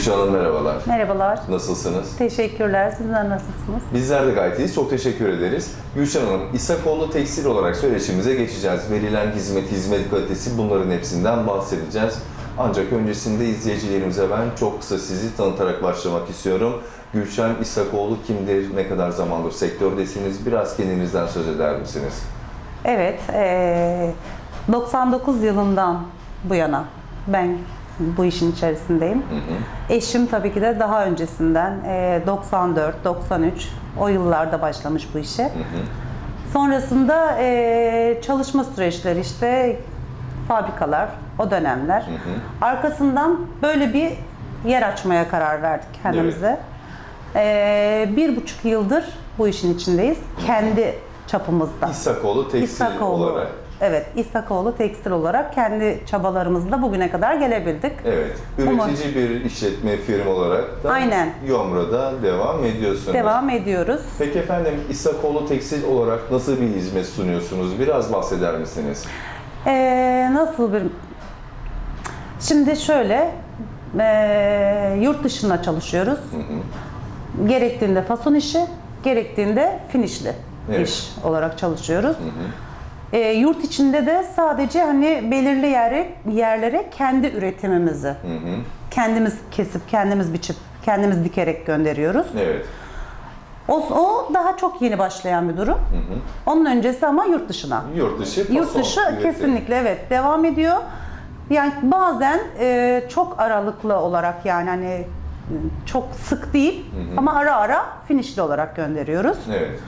Gülşah Hanım merhabalar. Merhabalar. Nasılsınız? Teşekkürler. Sizler nasılsınız? Bizler de gayet iyiyiz. Çok teşekkür ederiz. Gülşah Hanım, İsakoğlu Tekstil olarak söyleşimize geçeceğiz. Verilen hizmet, hizmet kalitesi bunların hepsinden bahsedeceğiz. Ancak öncesinde izleyicilerimize ben çok kısa sizi tanıtarak başlamak istiyorum. Gülşen İsakoğlu kimdir, ne kadar zamandır sektördesiniz? Biraz kendinizden söz eder misiniz? Evet, eee, 99 yılından bu yana ben bu işin içerisindeyim. Hı hı. Eşim tabii ki de daha öncesinden eee, 94, 93 o yıllarda başlamış bu işe. Hı hı. Sonrasında eee, çalışma süreçleri işte fabrikalar, o dönemler. Hı hı. Arkasından böyle bir yer açmaya karar verdik kendimize. Eee, bir buçuk yıldır bu işin içindeyiz. Kendi çapımızda. İsakoğlu Tekstil İsakoğlu. olarak. Evet, İsakoğlu Tekstil olarak kendi çabalarımızla bugüne kadar gelebildik. Evet, üretici bir işletme firma olarak da Aynen. Yomra'da devam ediyorsunuz. Devam ediyoruz. Peki efendim İsakoğlu Tekstil olarak nasıl bir hizmet sunuyorsunuz? Biraz bahseder misiniz? Ee, nasıl bir... Şimdi şöyle, ee, yurt dışında çalışıyoruz. Gerektiğinde fason işi, gerektiğinde finişli Evet. iş olarak çalışıyoruz. Ee, yurt içinde de sadece hani belirli yere, yerlere kendi üretimimizi Hı hı. kendimiz kesip, kendimiz biçip, kendimiz dikerek gönderiyoruz. Evet. O, o daha çok yeni başlayan bir durum. Onun öncesi ama yurt dışına. Yurt dışı fason Yurt dışı üretimi. kesinlikle evet devam ediyor. Yani bazen e, çok aralıklı olarak yani hani e, çok sık değil ama ara ara finişli olarak gönderiyoruz. Evet.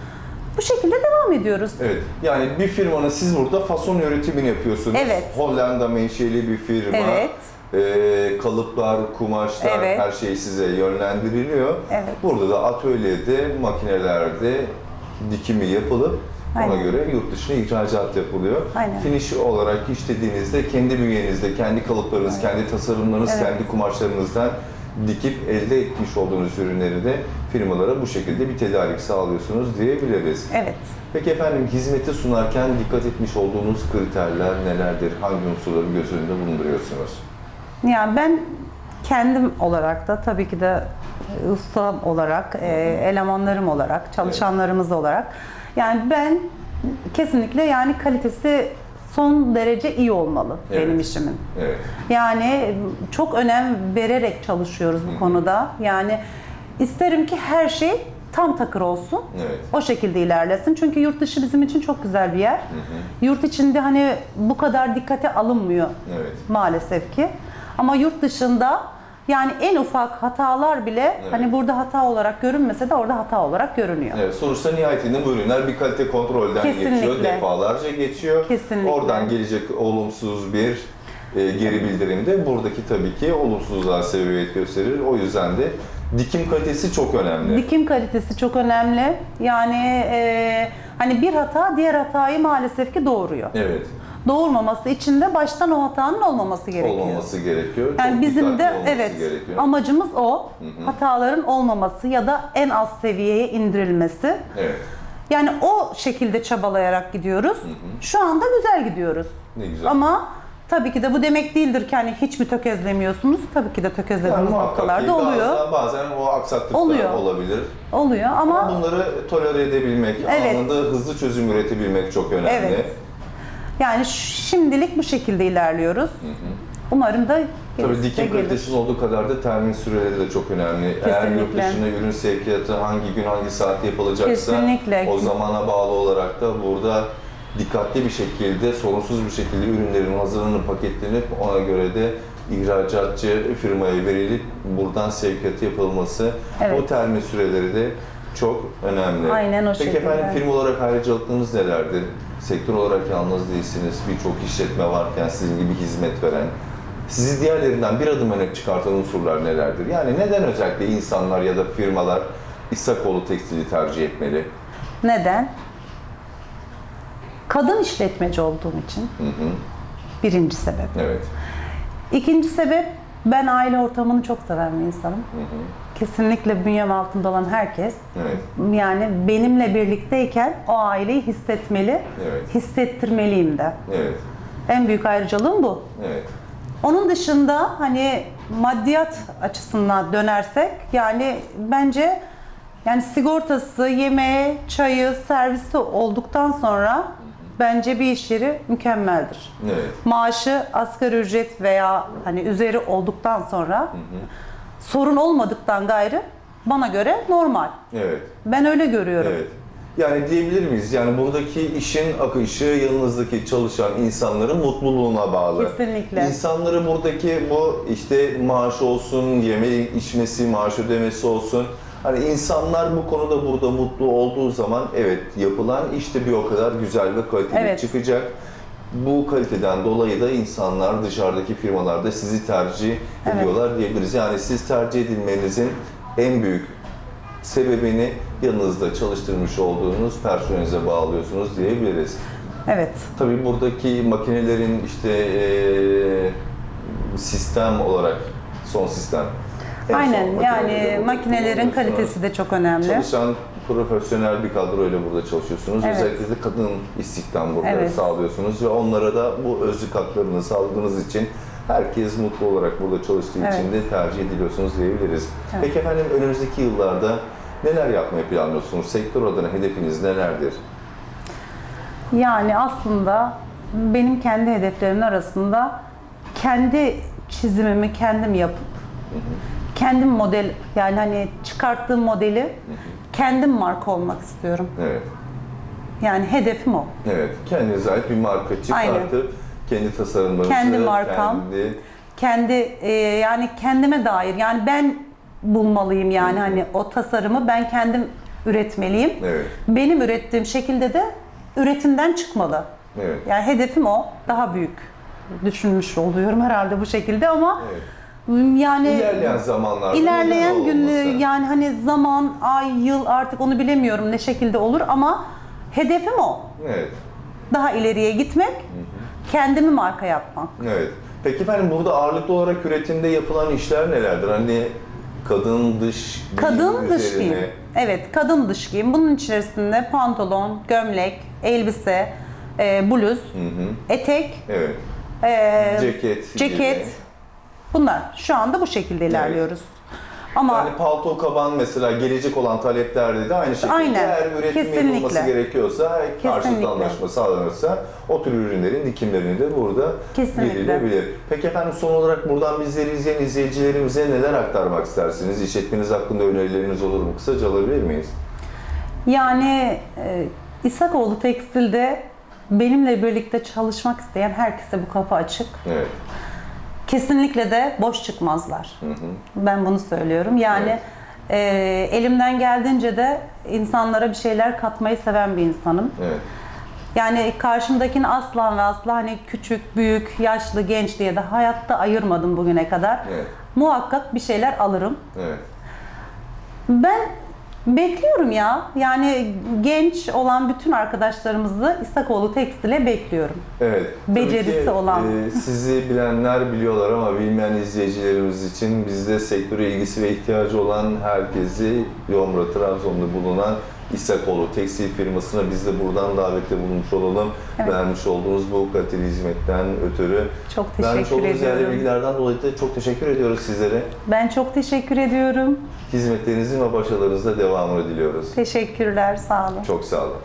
Bu şekilde devam ediyoruz. Evet. Yani bir firmanın siz burada fason üretimini yapıyorsunuz. Evet. Hollanda menşeli bir firma. Evet. Ee, kalıplar, kumaşlar, Evet. her şey size yönlendiriliyor. Evet. Burada da atölyede, makinelerde dikimi yapılıp ona Aynen. göre yurt dışına ihracat yapılıyor. Aynen. Finish olarak işlediğinizde kendi bünyenizde, kendi kalıplarınız, kendi tasarımlarınız, Evet. kendi kumaşlarınızdan dikip elde etmiş olduğunuz ürünleri de firmalara bu şekilde bir tedarik sağlıyorsunuz diyebiliriz. Evet. Peki efendim hizmeti sunarken dikkat etmiş olduğunuz kriterler nelerdir? Hangi unsurları göz önünde bulunduruyorsunuz? Yani ben kendim olarak da tabii ki de e, ustam olarak, e, elemanlarım olarak, çalışanlarımız olarak yani ben kesinlikle yani kalitesi son derece iyi olmalı Evet. benim işimin. Evet. Yani çok önem vererek çalışıyoruz bu konuda. Yani isterim ki her şey tam takır olsun. Evet. O şekilde ilerlesin. Çünkü yurt dışı bizim için çok güzel bir yer. Yurt içinde hani bu kadar dikkate alınmıyor Evet. maalesef ki. Ama yurt dışında yani en ufak hatalar bile Evet. hani burada hata olarak görünmese de orada hata olarak görünüyor. Evet, sonuçta nihayetinde bu ürünler bir kalite kontrolden Kesinlikle. geçiyor, defalarca geçiyor. Kesinlikle. Oradan gelecek olumsuz bir e, geri bildirim de buradaki tabii ki olumsuzluğa sebebiyet gösterir. O yüzden de dikim kalitesi çok önemli. Dikim kalitesi çok önemli. Yani e, hani bir hata diğer hatayı maalesef ki doğuruyor. Evet, Doğurmaması için de baştan o hatanın olmaması gerekiyor. olmaması gerekiyor. Yani Çok bizim de evet gerekiyor. amacımız o. Hataların olmaması ya da en az seviyeye indirilmesi. Evet, Yani o şekilde çabalayarak gidiyoruz. Şu anda güzel gidiyoruz. ne güzel. Ama tabii ki de bu demek değildir ki hani hiç mi tökezlemiyorsunuz? Tabii ki de Yani tökezlediğimiz muhakkak ki noktalarda oluyor. Bazen, bazen o aksaklıklar Oluyor. olabilir. Oluyor ama Ama bunları tolere edebilmek, Evet. anında hızlı çözüm üretebilmek çok önemli. Evet. Yani şimdilik bu şekilde ilerliyoruz. Umarım da Tabii dikim kalitesinin olduğu kadar da termin süreleri de çok önemli. Eğer yurt Kesinlikle. dışına ürün sevkiyatı hangi gün hangi saatte yapılacaksa Kesinlikle. o zamana bağlı olarak da burada dikkatli bir şekilde, sorunsuz bir şekilde ürünlerin hazırlanıp paketlenip ona göre de ihracatçı firmaya verilip buradan sevkiyatı yapılması Evet. o termin süreleri de çok önemli. Aynen o Peki şekilde. efendim firma olarak ayrıcalıklarınız nelerdir? Sektör olarak yalnız değilsiniz. Birçok işletme varken sizin gibi hizmet veren. Sizi diğerlerinden bir adım öne çıkartan unsurlar nelerdir? Yani neden özellikle insanlar ya da firmalar İsakoğlu tekstili tercih etmeli? Neden? Kadın işletmeci olduğum için. Birinci sebep. Evet. İkinci sebep ben aile ortamını çok seven bir insanım. Kesinlikle bünyem altında olan herkes Evet. yani benimle birlikteyken o aileyi hissetmeli, Evet. hissettirmeliyim de. Evet. En büyük ayrıcalığım bu. Evet. Onun dışında hani maddiyat açısından dönersek yani bence yani sigortası, yemeği, çayı, servisi olduktan sonra bence bir iş yeri mükemmeldir. Evet. Maaşı asgari ücret veya hani üzeri olduktan sonra sorun olmadıktan gayrı bana göre normal. Evet. Ben öyle görüyorum. Evet. Yani diyebilir miyiz? Yani buradaki işin akışı yanınızdaki çalışan insanların mutluluğuna bağlı. Kesinlikle. İnsanları buradaki bu işte maaş olsun, yeme içmesi, maaş ödemesi olsun. Hani insanlar bu konuda burada mutlu olduğu zaman evet yapılan işte bir o kadar güzel ve kaliteli Evet. çıkacak. Bu kaliteden dolayı da insanlar dışarıdaki firmalarda sizi tercih Evet. ediyorlar diyebiliriz. Yani siz tercih edilmenizin en büyük sebebini yanınızda çalıştırmış olduğunuz personelinize bağlıyorsunuz diyebiliriz. Evet. Tabii buradaki makinelerin işte sistem olarak son sistem. En son Aynen yani makinelerin kalitesi de çok önemli. Çalışan profesyonel bir kadroyla burada çalışıyorsunuz. Evet. Özellikle de kadın istihdam burada Evet. sağlıyorsunuz ve onlara da bu özlük haklarını sağladığınız için herkes mutlu olarak burada çalıştığı için de tercih ediliyorsunuz diyebiliriz. Evet. Peki efendim önümüzdeki yıllarda neler yapmayı planlıyorsunuz? Sektör adına hedefiniz nelerdir? Yani aslında benim kendi hedeflerimin arasında kendi çizimimi kendim yapıp kendim model yani hani çıkarttığım modeli kendim marka olmak istiyorum. Evet. Yani hedefim o. Evet. Kendinize ait bir marka çıkartıp kendi tasarımlarınızı, Kendi markam. kendi Kendi e, yani kendime dair yani ben bulmalıyım yani hani o tasarımı ben kendim üretmeliyim. Evet. Benim ürettiğim şekilde de üretimden çıkmalı. Evet. Yani hedefim o. Daha büyük düşünmüş oluyorum herhalde bu şekilde ama Evet. Yani İlerleyen zamanlarda ilerleyen olmasın? yani hani zaman, ay, yıl artık onu bilemiyorum ne şekilde olur ama hedefim o. Evet. Daha ileriye gitmek, kendimi marka yapmak. Evet. Peki efendim burada ağırlıklı olarak üretimde yapılan işler nelerdir? Hani kadın dış giyim Kadın dış giyim. Evet, kadın dış giyim. Bunun içerisinde pantolon, gömlek, elbise, e, bluz, Hı hı. etek, Evet. e, Ceket. ceket. gibi. Bunlar. Şu anda bu şekilde ilerliyoruz. Ama Yani palto, kaban mesela gelecek olan taleplerde de aynı şekilde Aynen. eğer üretim Kesinlikle. yapılması gerekiyorsa, karşılıklı Kesinlikle. anlaşma sağlanırsa o tür ürünlerin dikimlerini de burada Kesinlikle. Peki efendim son olarak buradan bizleri izleyen izleyicilerimize neler aktarmak istersiniz? İşletmeniz hakkında önerileriniz olur mu? Kısaca alabilir miyiz? yani e, İsakoğlu Tekstil'de benimle birlikte çalışmak isteyen herkese bu kapı açık. Evet. Kesinlikle de boş çıkmazlar. Hı hı. Ben bunu söylüyorum. Yani e, elimden geldiğince de insanlara bir şeyler katmayı seven bir insanım. Evet. Yani karşımdakini asla ve asla hani küçük, büyük, yaşlı, genç diye de hayatta ayırmadım bugüne kadar. Evet. Muhakkak bir şeyler alırım. Evet. Ben bekliyorum ya. Yani genç olan bütün arkadaşlarımızı İsakoğlu Tekstil'e bekliyorum. Evet. Becerisi olan. e, sizi bilenler biliyorlar ama bilmeyen izleyicilerimiz için bizde sektöre ilgisi ve ihtiyacı olan herkesi Yomra Trabzon'da bulunan İsakoğlu Tekstil firmasına biz de buradan davette bulunmuş olalım. Evet. Vermiş olduğunuz bu kaliteli hizmetten ötürü. Çok Vermiş teşekkür değerli ediyorum. bilgilerden dolayı da çok teşekkür ediyoruz sizlere. Ben çok teşekkür ediyorum. Hizmetlerinizin ve başarılarınızda devamını diliyoruz. Teşekkürler, sağ olun. Çok sağ olun.